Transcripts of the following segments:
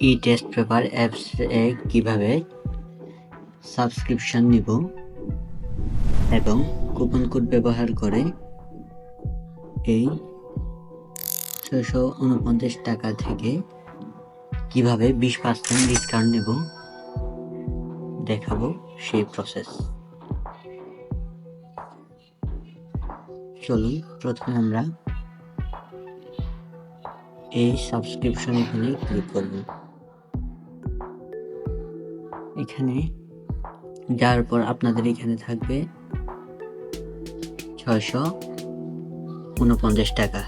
ই test paper apps এ কীভাবে subscription নিব এবং কুপন কোড ব্যবহার করে এই ছশো উনপঞ্চাশ টাকা থেকে কীভাবে বিশ পার্সেন্ট ডিসকাউন্ট নেব দেখাবো সেই প্রসেস চলুন প্রথমে আমরা এই সাবস্ক্রিপশন এখানে ক্লিক করব। এখানে যাওয়ার পর আপনাদের এখানে থাকবে ছয়শো উনপঞ্চাশ টাকা।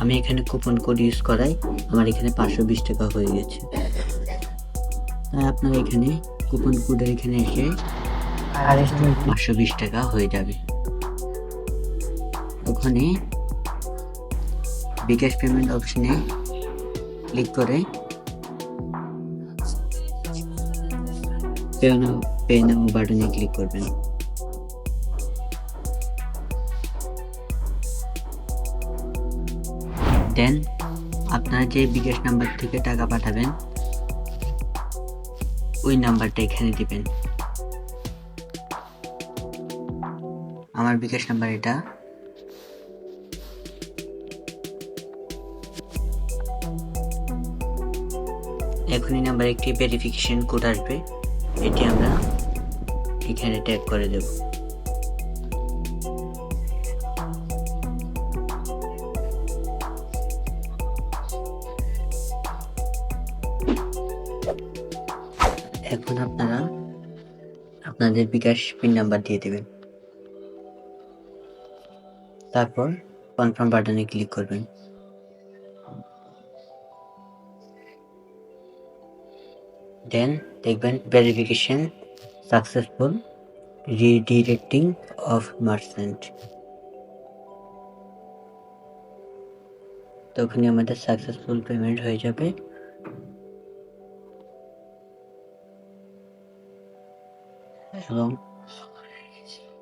আমি এখানে কুপন কোড ইউজ করাই, আমার এখানে পাঁচশো বিশ টাকা হয়ে গেছে। তাই আপনার এখানে কুপন কোডের এখানে এসে পাঁচশো বিশ টাকা হয়ে যাবে। ওখানে বিকাশ পেমেন্ট অপশনে ক্লিক করে পে নাও পে নাও বাটনে ক্লিক করবেন। দেন আপনার যে বিকাশ নাম্বার থেকে টাকা পাঠাবেন, ওই নাম্বারটা এখানে দিবেন। আমার বিকাশ নাম্বার এটা। এখনই নাম্বার একটি ভেরিফিকেশন কোড আসবে। এটি আমরা এখানে ট্যাগ করে দেব। এখন আপনারা আপনাদের বিকাশ পিন নাম্বার দিয়ে দেবেন। তারপর কনফার্ম বাটনে ক্লিক করবেন। দেন দেখবেন verification successful redirecting of merchant তখনই আমাদের সাকসেসফুল পেমেন্ট হয়ে যাবে। এবং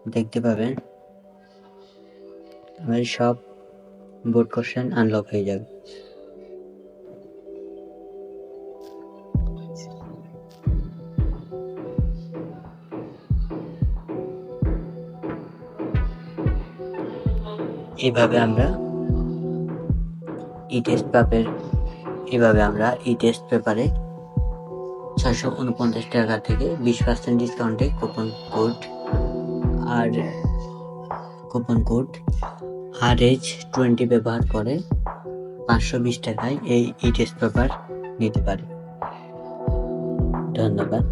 দেখতে পাবেন আমাদের সব বোর্ড কোশ্চেন আনলক হয়ে যাবে। এইভাবে আমরা ই টেস্ট পেপারের এভাবে আমরা ই টেস্ট পেপারে ছয়শো উনপঞ্চাশ টাকা থেকে বিশ পার্সেন্ট ডিসকাউন্টে কুপন কোড আর কুপন কোড আর এইচ টোয়েন্টি ব্যবহার করে পাঁচশো বিশ টাকায় এই ই টেস্ট পেপার নিতে পারে। ধন্যবাদ।